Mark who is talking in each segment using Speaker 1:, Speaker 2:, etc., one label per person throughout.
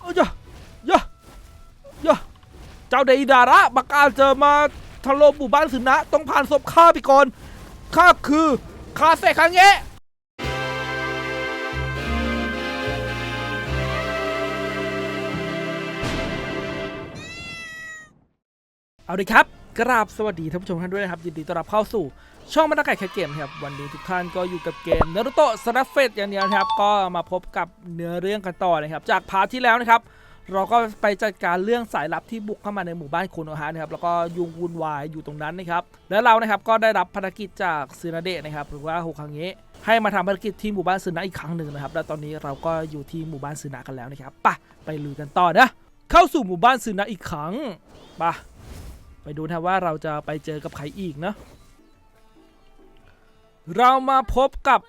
Speaker 1: เอาจ้ะย่ะย่ะเจ้าเดอิดาระบักอาจจะมาถล่มหมู่บ้านสึนะ ต้องผ่านศพข้าไปก่อนข้าคือคาเซคังเงะเอาเลยครับ กราบสวัสดีท่านผู้ชมท่านด้วยนะครับ ยินดีต้อนรับเข้าสู่ช่องมาตาไก่แคเกมครับ วันนี้ทุกท่านก็อยู่กับเกมนารุโตะสนัฟเฟตอย่างเดียวนะครับ ก็มาพบกับเนื้อเรื่องกันต่อนะครับ จากพาร์ทที่แล้วนะครับ เราก็ไปจัดการเรื่องสายลับที่บุกเข้ามาในหมู่บ้านโคโนฮะนะครับ แล้วก็ยุ่งวุ่นวายอยู่ตรงนั้นนะครับ แล้วเรานะครับก็ได้รับภารกิจจากซึนาเดะนะครับ หรือว่าโฮคังเงะให้มาทำภารกิจที่หมู่บ้านซึนะอีกครั้งหนึ่งนะครับ แล้วตอนนี้เราก็อยู่ที่หมู่บ้านซึนะกันแล้วนะครับ ไปไปลุยกันต่อนะ เข้าสู่หมู่บ้านซึนะอีกครั้งปไป ดูนะว่าเราจะไปเจอกับใครอีกนะ เรามาพบกับ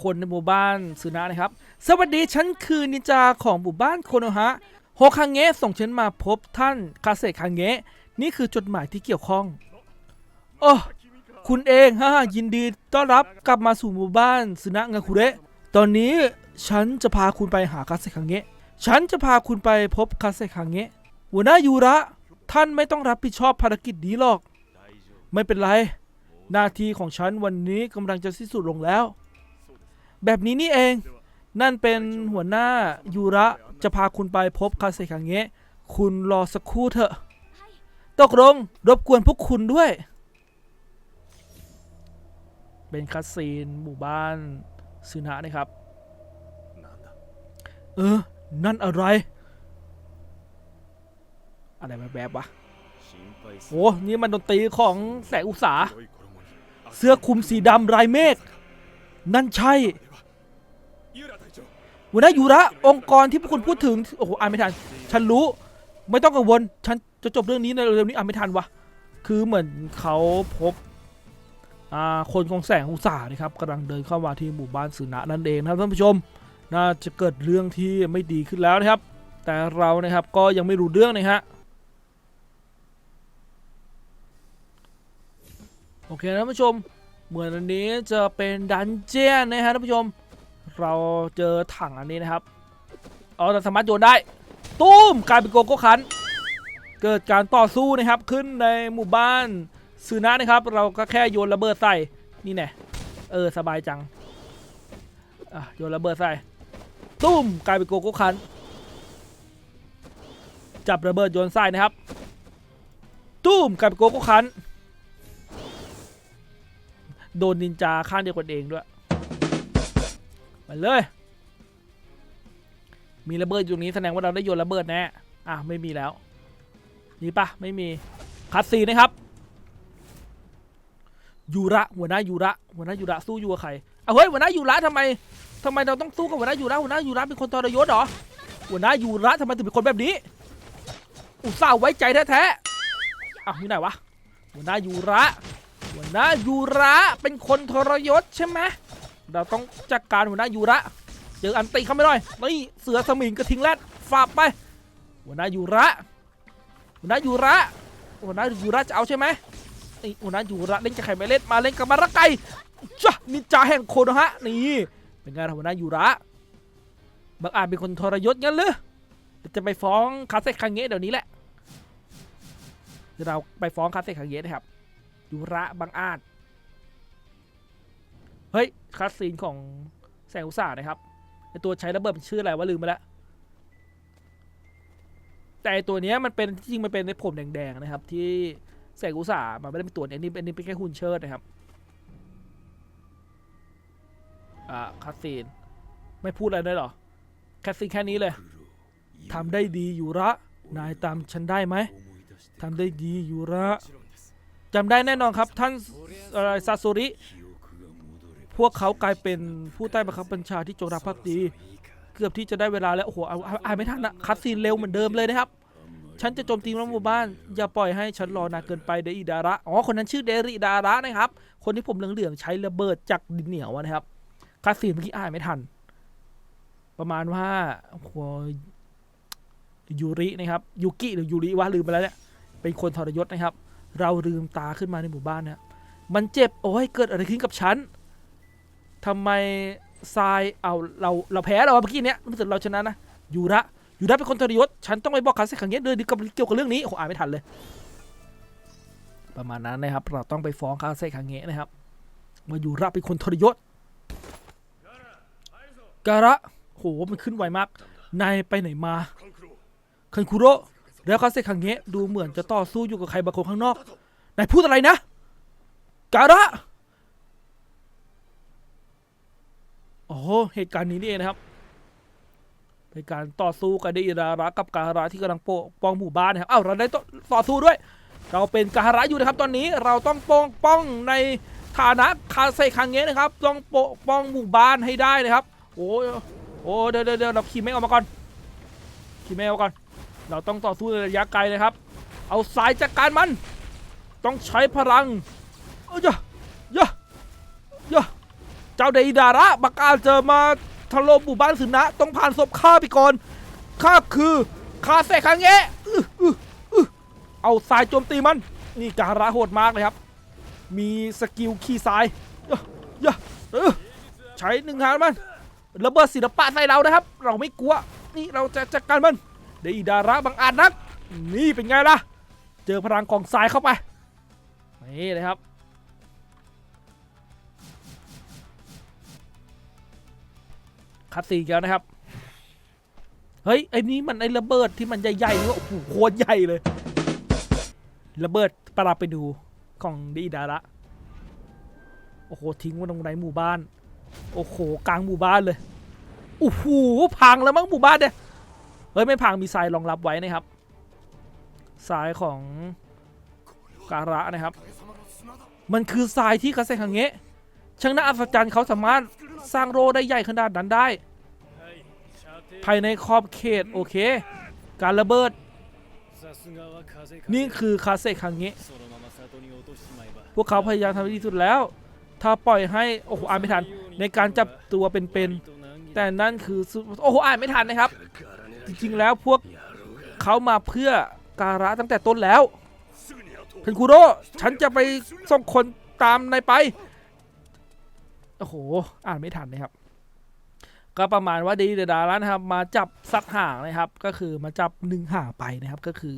Speaker 1: คนในหมู่บ้านสุนะนะครับ สวัสดีฉันคือนินจาของหมู่บ้านโคโนฮะโฮคังเงะส่งฉันมาพบท่านคาเซคังเงะนี่คือจดหมายที่เกี่ยวข้องโอ้คุณเองฮ่ายินดีต้อนรับกลับมาสู่หมู่บ้านสุนะงาคุเระตอนนี้ฉันจะพาคุณไปหาคาเซคังเงะฉันจะพาคุณไปพบคาเซคังเงะหัวหน้ายูระ ท่านไม่ต้องรับผิดชอบภารกิจนี้หรอก ไม่เป็นไร หน้าที่ของฉันวันนี้กำลังจะสิ้นสุดลงแล้ว แบบนี้นี่เอง นั่นเป็นหัวหน้ายูระจะพาคุณไปพบคาเซคังเงะ คุณรอสักครู่เถอะ ตกลงรบกวนพวกคุณด้วย เป็นคาซีนหมู่บ้านซึนะนะครับ เออ นั่นอะไร อะไรแบบๆวะโอ้นี่มันดนตรีของแสงอุตสาเสื้อคลุมสีดำลายเมฆ นั่นใช่หัวหน้ายูระองค์กรที่พวกคุณพูดถึง โอ้โห อ่านไม่ทัน ฉันรู้ ไม่ต้องกังวล ฉันจะจบเรื่องนี้ในเร็วๆนี้อ่านไม่ทันวะ คือเหมือนเขาพบอ่าคนของแสงอุตสานะครับกำลังเดินเข้ามาที่หมู่บ้านสืนะนั่นเองนะครับท่านผู้ชม น่าจะเกิดเรื่องที่ไม่ดีขึ้นแล้วนะครับ แต่เรานะครับก็ยังไม่รู้เรื่องนะฮะ โอเคนะท่านผู้ชม เหมือนอันนี้จะเป็นดันเจียนนะฮะท่านผู้ชม เราเจอถังอันนี้นะครับเอาแต่สามารถโยนได้ ตุ้มกลายเป็นโกโก้คัน เกิดการต่อสู้นะครับขึ้นในหมู่บ้านซูนะนะครับ เราก็แค่โยนระเบิดใส่นี่แน่เออสบายจังอะโยนระเบิดใส่ตุ้มกลายเป็นโกโก้คัน จับระเบิดโยนใส่นะครับ ตุ้มกลายเป็นโกโก้คัน โดนนินจาข้างเดียวกันเองด้วยไปเลย มีระเบิดอยู่ตรงนี้แสดงว่าเราได้โยนระเบิดแน่อะไม่มีแล้วมีปะไม่มีคัดซีนะครับยูระหัวหน้ายูระหัวหน้ายูระสู้อยู่กับใครเอาเฮ้ยหัวหน้ายูระทำไมทำไมเราต้องสู้กับหัวหน้ายูระหัวหน้ายูระเป็นคนทรยศเหรอหัวหน้ายูระทำไมถึงเป็นคนแบบนี้ อุตส่าห์ไว้ใจแท้ๆอ้าวอยู่ไหนวะหัวหน้ายูระ หัวหน้ายูระเป็นคนทรยศใช่ไหมเราต้องจัดการหัวหน้ายูระเจออันตีเข้าไม่ได้นี่เสือสมิงกระทิงแรดฝากไป หัวหน้ายูระหัวหน้ายูระหัวหน้ายูระจะเอาใช่ไหมนี่หัวหน้ายูระเล่นกับใครไม่เล่นมาเล่นกับมาระไกจ้ะนินจาแห่งโคโนฮะนี่เป็นไงหัวหน้ายูระบางอาจเป็นคนทรยศงั้นหรือเดี๋ยจะไปฟ้องคาเซคังเงะเดี๋ยวนี้แหละเดี๋ยวเราไปฟ้องคาเซคังเงะนะครับ ยูระบางอาจ เฮ้ยคัสซีนของแสงอุตสาหนะครับไอตัวใช้ระเบิดมันชื่ออะไรวะลืมไปแล้วแต่ตัวเนี้ยมันเป็นจริงมันเป็นในผมแดงๆนะครับ ที่แสงอุตสาหมันไม่ได้เป็นตัวเนี้ยนี่อันนี้เป็นแค่หุ่นเชิดนะครับอ่าคัสซีนไม่พูดอะไรได้หรอคัสซีนแค่นี้เลยทำได้ดีอยู่ระนายตามฉันได้ไหมทำได้ดีอยู่ระ จำได้แน่นอนครับท่านอะไรซาโซริ พวกเขากลายเป็นผู้ใต้บังคับบัญชาที่จงรักภักดี เกือบที่จะได้เวลาแล้ว โอ้โหอ่านไม่ทันอะคัดซีนเร็วเหมือนเดิมเลยนะครับ ฉันจะโจมตีหมู่บ้าน อย่าปล่อยให้ฉันรอนานเกินไปเดริดาระอ๋อคนนั้นชื่อเดริดาระนะครับ คนที่ผมเหลืองๆใช้ระเบิดจากดินเหนียวนะครับคัดซีนเมื่อกี้อ่านไม่ทัน ประมาณว่าโอ้โหยูรินะครับยูกิหรือยูริวะลืมไปแล้วเนี่ยเป็นคนทรยศนะครับ เราลืมตาขึ้นมาในหมู่บ้านเนี่ยมันเจ็บ โอ้ยเกิดอะไรขึ้นกับฉันทำไมทรายเอาเราเราแพ้เราเมื่อกี้เนี้ยรู้สึกเราชนะนะยูระยูระเป็นคนทรยศฉันต้องไปบอกคาเซคังเงะเลยดีกับเกี่ยวกับเรื่องนี้โอ้โหอ่านไม่ทันเลย ประมาณนั้นนะครับ เราต้องไปฟ้องคาเซคังเงะนะครับว่ายูระเป็นคนทรยศการะโหมันขึ้นไวมากนายไปไหนมาคันคุโร แล้วคาเซคังเงะดูเหมือนจะต่อสู้อยู่กับใครบางคนข้างนอกนายพูดอะไรนะ การะโอ้โหเหตุการณ์นี้นี่เองนะครับเป็นการต่อสู้กันได้อิราระกับการะที่กำลังปกป้องหมู่บ้านนะครับอ้าวเราได้ต่อสู้ด้วย เราเป็นการะอยู่นะครับ ตอนนี้เราต้องปกป้องในฐานะคาเซคังเงะนะครับ ต้องปกป้องหมู่บ้านให้ได้นะครับ โอ้โอ้เดี๋ยวเดี๋ยวเดี๋ยวเราขี่ไม่ออกมาก่อนขี่ไม่ออกมาก่อน เราต้องต่อสู้ในระยะไกลนะครับ เอาสายจัดการมัน ต้องใช้พลังเอ้ยเยอะเยอะเยอะเจ้าเดอิดาระบักอาเจอมาถล่มหมู่บ้านสึนะ ต้องผ่านศพข้าไปก่อนข้าคือคาเซคังเงะเอาสายโจมตีมัน นี่การะโหดมากเลยครับ มีสกิลขี่สายเยอะเยอะเอใช้หนึ่งหางมันระเบิดศิลปะใส่เรานะครับ เราไม่กลัว นี่เราจะจัดการมัน เดอิดาระบังอาจนัก นี่เป็นไงล่ะ เจอพลังกองทรายเข้าไป นี่เลยครับ คัดซีแล้วนะครับ เฮ้ย ไอ้นี้มันไอ้ระเบิดที่มันใหญ่ๆนี่โอ้โหโคตรใหญ่เลย ระเบิดประหลาดไปดูของดีดาระ โอ้โห ทิ้งไว้ตรงไหนหมู่บ้าน โอ้โห กลางหมู่บ้านเลย โอ้โห พังแล้วมั้งหมู่บ้านเนี่ย เฮ้ย ไม่พังมีทรายรองรับไว้นะครับทรายของการะนะครับ มันคือทรายที่คาเซคังเงะช่างน่าอัศจรรย์เขาสามารถสร้างโรได้ใหญ่ขนาดนั้นได้ ภายในขอบเขตโอเค การระเบิด นี่คือคาเซคังเงะพวกเขาพยายามทำให้ดีที่สุดแล้ว ถ้าปล่อยให้โอ้โหอ่านไม่ทันในการจับตัวเป็นๆแต่นั่นคือโอ้โหอ่านไม่ทันนะครับ จริงๆแล้วพวกเขามาเพื่อการะตั้งแต่ต้นแล้วเคนคุโร่ฉันจะไปส่งคนตามนายไป โอ้โห อ่านไม่ทันนะครับ ก็ประมาณว่าดีเดดาระนครับ มาจับสัตว์ห่างนะครับ ก็คือมาจับหนึ่งห่างไปนะครับ ก็คือ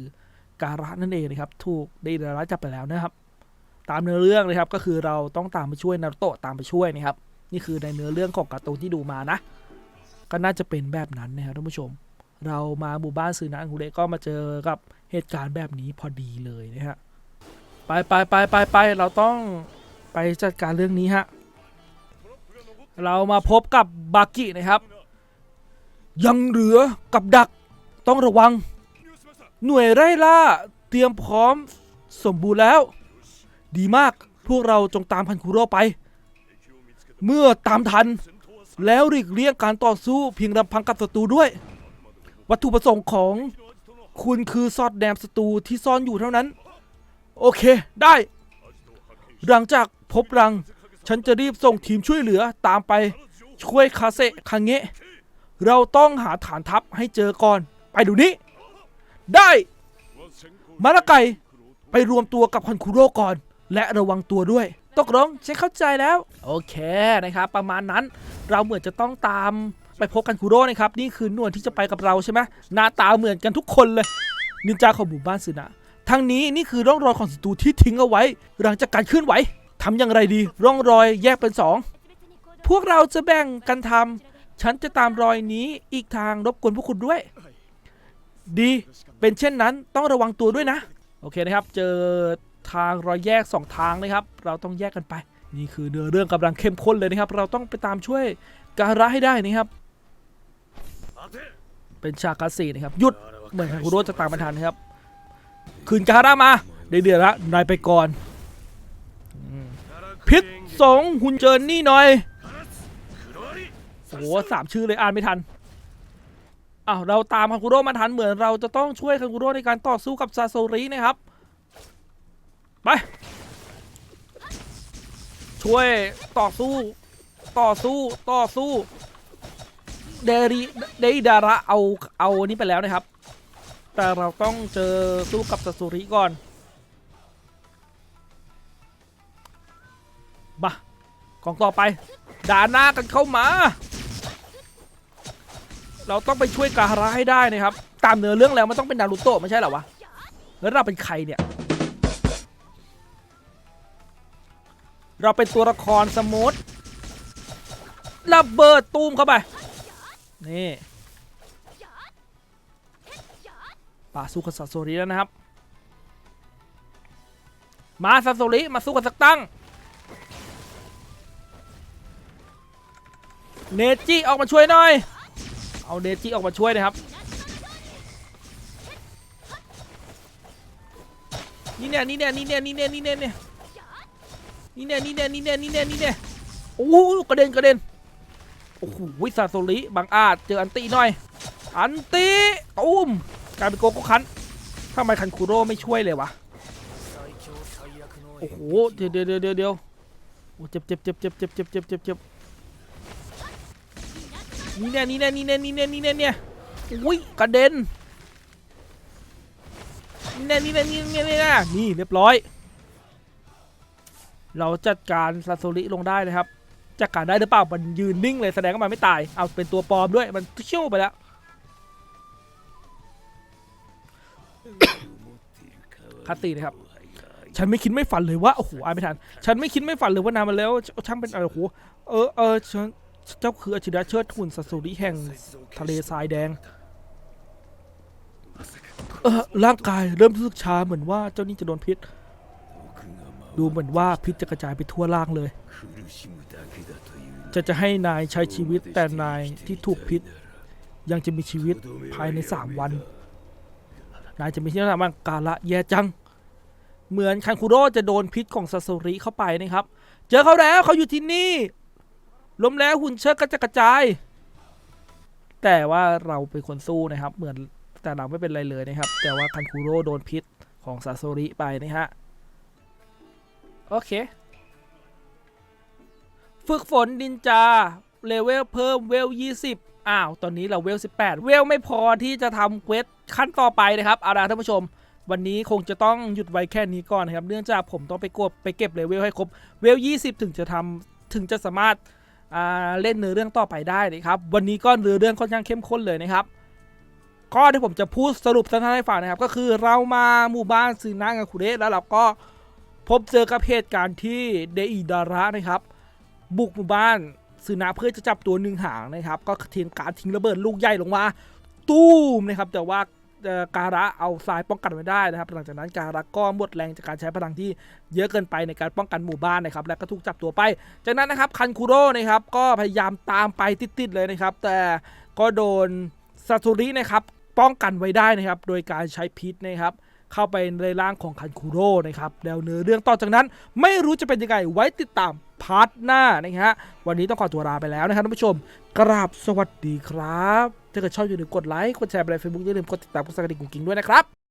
Speaker 1: การะนั่นเองนะครับ ถูกดีเดดาระจับไปแล้วนะครับ ตามเนื้อเรื่องนะครับ ก็คือเราต้องตามไปช่วยนารุโตะตามไปช่วยนะครับ นี่คือในเนื้อเรื่องของการ์ตูนที่ดูมานะ ก็น่าจะเป็นแบบนั้นนะครับท่านผู้ชม เรามาหมู่บ้านซือนะอังคุเรก็มาเจอกับเหตุการณ์แบบนี้พอดีเลยนะฮะไปไปไปไปไปเราต้องไปจัดการเรื่องนี้ฮะเรามาพบกับบากินะครับ ยังเหลือกับดักต้องระวัง หน่วยไร่ล่าเตรียมพร้อมสมบูรณ์แล้ว ดีมากพวกเราจงตามพันคุโรไป เมื่อตามทัน แล้วหลีกเลี่ยงการต่อสู้เพียงลำพังกับศัตรูด้วย วัตถุประสงค์ของคุณคือซอดแนมศัตรูที่ซ่อนอยู่เท่านั้น โอเคได้ หลังจากพบรัง ฉันจะรีบส่งทีมช่วยเหลือตามไปช่วยคาเซคังเงะเราต้องหาฐานทัพให้เจอก่อน ไปดูนี้ ได้มาละไกไปรวมตัวกับคันคุโร่ก่อน และระวังตัวด้วย ตกลงฉันเข้าใจแล้ว โอเคนะครับ ประมาณนั้นเราเหมือนจะต้องตาม ไปพบกันคุโร่นะครับนี่คือหน่วยที่จะไปกับเราใช่ไหมหน้าตาเหมือนกันทุกคนเลยนินจาของหมู่บ้านสึนะทั้งนี้นี่คือร่องรอยของศัตรูที่ทิ้งเอาไว้ หลังจากการเคลื่อนไหวทำอย่างไรดี ร่องรอยแยกเป็นสองพวกเราจะแบ่งกันทำฉันจะตามรอยนี้อีกทางรบกวนพวกคุณด้วย ดีเป็นเช่นนั้นต้องระวังตัวด้วยนะ โอเคนะครับ เจอทางรอยแยกสองทางนะครับ เราต้องแยกกันไป นี่คือเนื้อเรื่องกำลังเข้มข้นเลยนะครับ เราต้องไปตามช่วยการะให้ได้นะครับ เป็นฉากคลาสสิกนะครับหยุดเหมือนคุโรจะตามมาทันนะครับ คืนการะมาได้เดือดละนายไปก่อนอืมพิษสงหุ่นเจินนี่หน่อยโอ้โหสามชื่อเลยอ่านไม่ทันอ้าวเราตามคันคุโร่มาทันเหมือนเราจะต้องช่วยคันคุโร่ในการต่อสู้กับซาโซรินะครับ ไป ช่วยต่อสู้ ต่อสู้ต่อสู้ เดริเดริดาระเอาเอาอันนี้ไปแล้วนะครับ แต่เราต้องเจอสู้กับซาซูริก่อนมากองต่อไปด่าหน้ากันเข้ามา เราต้องไปช่วยกาฮาระให้ได้นะครับ ตามเนื้อเรื่องแล้วมันต้องเป็นนารูโตะไม่ใช่เหรอวะแล้วเราเป็นใครเนี่ย เราเป็นตัวละครสมูทระเบิดตูมเข้าไป นี่ป่าสู้กับซาโซริแล้วนะครับ มาซาโซริมาสู้กันสักตั้งเนจิออกมาช่วยหน่อย เอาเนจิออกมาช่วยนะครับ นี่เนี่ยนี่เนี่ยนี่เนี่ยนี่เนี่ยนี่เนี่ยนี่เนี่ยนี่เนี่ยนี่เนี่ยนี่เนี่ยนี่เนี่ยโอ้โหกระเด็นกระเด็น โอ้โหซาโซริบางอาจเจออันตีหน่อย อันตีตูมกลายเป็นโกโก้คันทำไมคันคูโร่ไม่ช่วยเลยวะโอ้โหเดี๋ยวเดี๋ยวเดี๋ยวเดี๋ยวเดี๋ยวโอ้เจ็บเจ็บเจ็บเจ็บเจ็บเจ็บเจ็บเจ็บเจ็บนี่เนี่ยนี่เนี่ยนี่เนี่ยนี่เนี่ยนี่เนี่ยเนี่ยอุ้ยกระเด็นนี่เนี่ยนี่เนี่ยนี่เนี่ยนี่เนี่ยนี่เรียบร้อย เราจัดการซาโซริลงได้นะครับ จัดการได้หรือเปล่า มันยืนนิ่งเลยแสดงว่ามันไม่ตาย เอาเป็นตัวปลอมด้วย มันเชี่ยวไปแล้ว คัตตีนะครับ ฉันไม่คิดไม่ฝันเลยว่าโอ้โหอ่านไม่ทัน ฉันไม่คิดไม่ฝันเลยว่านานมาแล้ว ช่างเป็นอะไรโอ้โห เออเออฉันเจ้าคืออาชิระเชิดหุ่นสัสุริแห่งทะเลทรายแดงเออร่างกายเริ่มรู้สึกชาเหมือนว่าเจ้านี่จะโดนพิษ ดูเหมือนว่าพิษจะกระจายไปทั่วร่างเลย จะจะให้นายใช้ชีวิตแต่นายที่ถูกพิษ ยังจะมีชีวิตภายในสามวัน นายจะมีที่นามันกาละแย่จัง เหมือนคันคุโร่จะโดนพิษของซาโซริเข้าไปนะครับ เจอเขาแล้วเขาอยู่ที่นี่ ล้มแล้วหุ่นเชิดก็จะกระจาย แต่ว่าเราเป็นคนสู้นะครับ เหมือนแต่เราไม่เป็นไรเลยนะครับ แต่ว่าคันคุโร่โดนพิษของซาโซริไปนะฮะ โอเค ฝึกฝนนินจา เลเวลเพิ่มเวล 20 อ้าว ตอนนี้เราเวล 18 เวลไม่พอที่จะทำเควสขั้นต่อไปนะครับ เอาละท่านผู้ชม วันนี้คงจะต้องหยุดไว้แค่นี้ก่อนนะครับ เนื่องจากผมต้องไปกดไปเก็บเลเวลให้ครบ เวล 20 ถึงจะทำถึงจะสามารถาเล่นเนื้อเรื่องต่อไปได้นะครับ วันนี้ก็เนื้อเรื่องค่อนข้างเข้มข้นเลยนะครับก็ที่ผมจะพูดสรุปสั้นๆให้ฟังนะครับ ก็คือเรามาหมู่บ้านซึนางาคุเระแล้วเราก็ พบเจอกับเหตุการณ์ที่เดอิดาระนะครับ บุกหมู่บ้านซึนาเพื่อจะจับตัวหนึ่งหางนะครับ ก็ทิ้งการทิ้งระเบิดลูกใหญ่ลงมาตู้มนะครับ แต่ว่าการะเอาสายป้องกันไว้ได้นะครับ หลังจากนั้นการะก็หมดแรงจากการใช้พลังที่เยอะเกินไปในการป้องกันหมู่บ้านนะครับ และก็ถูกจับตัวไป จากนั้นนะครับคันคุโร่นะครับ ก็พยายามตามไปติดๆเลยนะครับ แต่ก็โดนซาตุรินะครับป้องกันไว้ได้นะครับ โดยการใช้พิษนะครับ เข้าไปในร่างของคันคุโร่นะครับแล้วเนื้อเรื่องต่อจากนั้นไม่รู้จะเป็นยังไงไว้ติดตามพาร์ทหน้านะฮะวันนี้ต้องขอตัวลาไปแล้วนะครับท่านผู้ชม กราบสวัสดีครับ ถ้าเกิดชอบอย่าลืมกดไลค์กดแชร์ไปในเฟซบุ๊กอย่าลืมกดติดตามกดสั่นกระดิ่งกุ้งกิ้งด้วยนะครับ